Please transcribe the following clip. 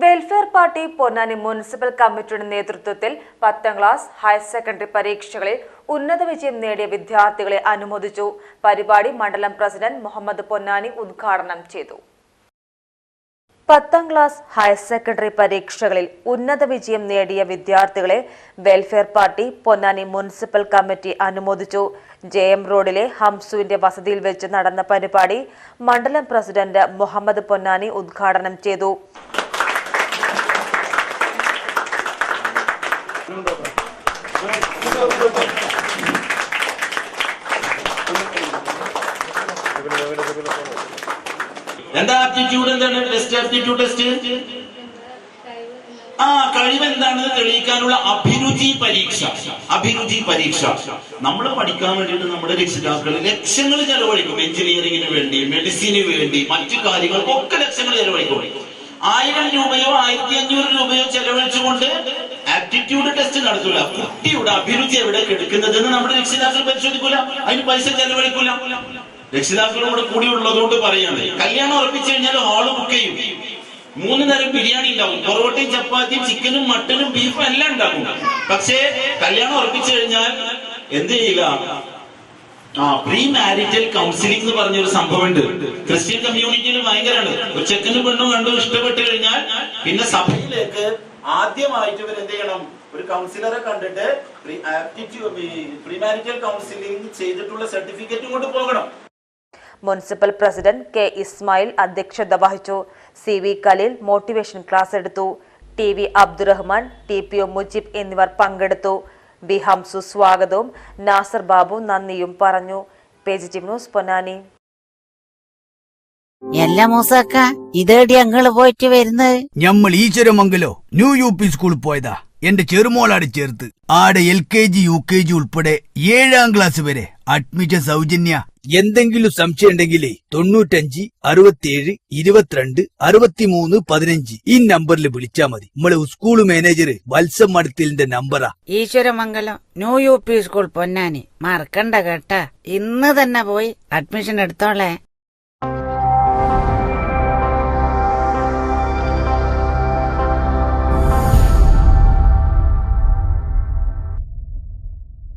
Welfare Party Ponnani municipal കമ്മിറ്റിയുടെ നേതൃത്വത്തിൽ പത്താം ക്ലാസ് ഹയർ സെക്കൻഡറി പരീക്ഷകളിൽ ഉന്നത വിജയം നേടിയ വിദ്യാർത്ഥികളെ അനുമോദിച്ചു. പരിപാടി മണ്ഡലം പ്രസിഡന്റ് മുഹമ്മദ് പൊന്നാനി ഉദ്ഘാടനം ചെയ്തു. പത്താം ക്ലാസ് ഹയർ സെക്കൻഡറി പരീക്ഷകളിൽ ഉന്നത വിജയം നേടിയ വിദ്യാർത്ഥികളെ Welfare Party Ponnani municipal committee അനുമോദിച്ചു. ജെ എം റോഡിലെ ഹംസുവിന്റെ വസതിയിൽ വെച്ച് നടന്ന പരിപാടി മണ്ഡലം പ്രസിഡന്റ് മുഹമ്മദ് പൊന്നാനി ഉദ്ഘാടനം ചെയ്തു. എന്താ ആപ്റ്റിറ്റ്യൂഡ് എന്താണ്? ടെസ്റ്റ് ആപ്റ്റിറ്റ്യൂഡ് ടെസ്റ്റ് ആ കഴിവ് എന്താണെന്ന് തെളിയിക്കാനുള്ള അഭിരുചി പരീക്ഷ. അഭിരുചി പരീക്ഷ. നമ്മൾ പഠിക്കാൻ വേണ്ടിയിട്ട് നമ്മുടെ രക്ഷിതാക്കൾ ലക്ഷങ്ങൾ ചെലവഴിക്കും. എഞ്ചിനീയറിംഗിന് വേണ്ടി മെഡിസിന് വേണ്ടി മറ്റു കാര്യങ്ങൾക്കൊക്കെ ലക്ഷങ്ങൾ ചെലവഴിക്കും. ആയിരം രൂപയോ ആയിരത്തി അഞ്ഞൂറ് രൂപയോ ചെലവഴിച്ചുകൊണ്ട് ആപ്റ്റിറ്റ്യൂഡ് ടെസ്റ്റ് നടത്തൂല കുട്ടിയുടെ അഭിരുചി എവിടെ കെടുക്കുന്നതെന്ന് നമ്മുടെ രക്ഷിതാക്കൾ പരിശോധിക്കൂല. അതിന് പൈസ ചെലവഴിക്കൂല. രക്ഷിതാക്കളോട് കൂടെ ഉള്ളതുകൊണ്ട് പറയാണ്. കല്യാണം ഉറപ്പിച്ചു കഴിഞ്ഞാൽ ഹാൾ ബുക്ക് ചെയ്യും. മൂന്ന് നേരം ബിരിയാണി ഉണ്ടാവും. പൊറോട്ടയും ചപ്പാത്തിയും ചിക്കനും മട്ടനും ബീഫും എല്ലാം ഉണ്ടാകും. പക്ഷേ കല്യാണം ഉറപ്പിച്ചു കഴിഞ്ഞാൽ എന്ത് ചെയ്യില്ല? ആ പ്രീ മാരിറ്റൽ കൗൺസിലിംഗ് എന്ന് പറഞ്ഞ പറഞ്ഞൊരു സംഭവമുണ്ട്. ക്രിസ്ത്യൻ കമ്മ്യൂണിറ്റിയിൽ ഭയങ്കരമാണ്. ഒരു ചെക്കനും പെണ്ണും കണ്ടു ഇഷ്ടപ്പെട്ടു കഴിഞ്ഞാൽ പിന്നെ സഭയിലേക്ക് ആദ്യമായിട്ട് ഇവർ എന്ത് ചെയ്യണം? ഒരു കൗൺസിലറെ കണ്ടിട്ട് പ്രീ മാരിറ്റൽ കൗൺസിലിംഗ് ചെയ്തിട്ടുള്ള സർട്ടിഫിക്കറ്റും കൊണ്ട് പോകണം. മുനിസിപ്പൽ പ്രസിഡന്റ് കെ ഇസ്മായിൽ അധ്യക്ഷത വഹിച്ചു. C V Kaleel motivation class എടുത്തു. T V Abdurahman T P O Mujeeb എന്നിവർ പങ്കെടുത്തു. ബി ഹംസു സ്വാഗതവും. നാസർ ബാബു നന്ദിയും പറഞ്ഞു. Page news Ponnani. എല്ലാ മൂസക്ക. ഇതേടി അങ്ങൾ പോയിട്ട് വരുന്നത്? ഞമ്മൾ ഈശ്വരമംഗലോ ന്യൂ യു പി സ്കൂളിൽ പോയതാ. എന്റെ ചെറുമോളാട് ചേർത്ത്. ആടെ L K G U K G ഉൾപ്പെടെ ഏഴാം ക്ലാസ് വരെ അഡ്മിഷൻ സൗജന്യ. എന്തെങ്കിലും സംശയം ഉണ്ടെങ്കിലേ തൊണ്ണൂറ്റഞ്ച് അറുപത്തിയേഴ് ഇരുപത്തിരണ്ട് അറുപത്തിമൂന്ന് പതിനഞ്ച് ഈ നമ്പറിൽ വിളിച്ചാ മതി. നമ്മളെ സ്കൂൾ മാനേജർ വത്സം മടത്തിലിന്റെ നമ്പറാ. Eswaramangalam new U P school Ponnani. മറക്കണ്ട കേട്ടാ. ഇന്ന് തന്നെ പോയി അഡ്മിഷൻ എടുത്തോളേ.